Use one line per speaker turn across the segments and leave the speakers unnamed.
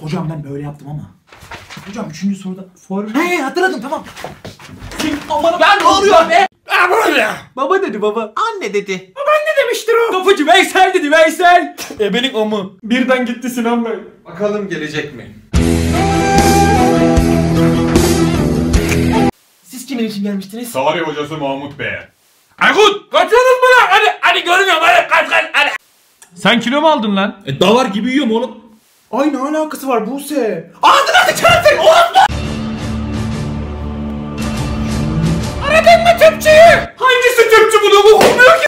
Hocam ben böyle yaptım ama. Hocam üçüncü soruda form... He hatırladım tamam. Aman ben ne oluyor be? Baba dedi baba. Anne dedi.
Ne demiştir o?
Kapıcı Veysel dedi Veysel. Ebenin amı. Birden gitti Sinan Bey.
Bakalım gelecek mi?
Siz kimin için gelmiştiniz?
Tarih hocası Mahmut Bey.
Aykut! Kaçıyorsunuz mu lan? Hadi, hadi görmüyorum hadi kaç kaç hadi. Sen kilo mu aldın lan?
E, davar gibi yiyorum oğlum.
Ay ne alakası var Buse? Ağzına sıçarsın oğlum! Aradın mı tüpçüyü? Hangisi tüpçü bunu bu olmuyor ki?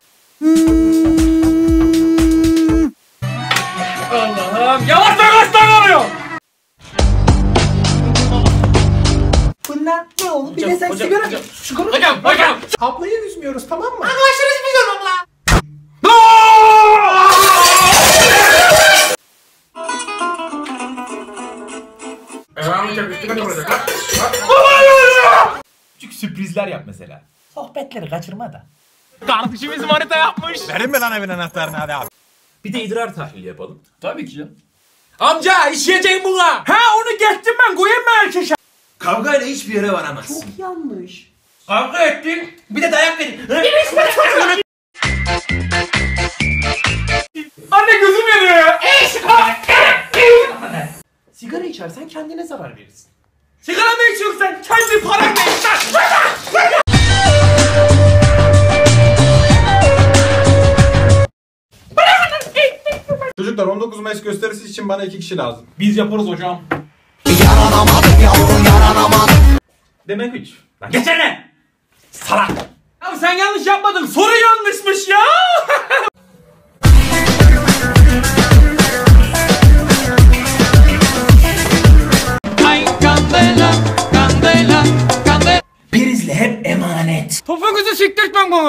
Allah'ım yavaş yavaş davranıyor.
Bunlar ne olur? Bir de sen sigara... Sigara...
Hocam hocam.
Ablayı üzmüyoruz tamam mı?
Küçük sürprizler yap mesela.
Sohbetleri kaçırma da.
Kardeşimiz manita yapmış.
Verin mi lan evin anahtarını hadi abi.
Bir de idrar tahlili yapalım. Tabii ki canım. Amca işleyeceğim buna. Ha onu geçtim ben koyayım mı erkeşe?
Kavgayla hiçbir yere varamazsın.
Çok yanlış.
Kavga ettin.
Bir de dayak verin.
Sigara içersen kendine zarar verirsin.
Sigara mı içiyorsun sen? Kendi paranla iç lan.
Çocuklar 19 Mayıs gösterisi için bana iki kişi lazım.
Biz yaparız hocam. Demek üç. Lan geçene. Salak. Abi sen yanlış yapmadın. Soru yanlışmış ya. 폭풍구수 식택방공원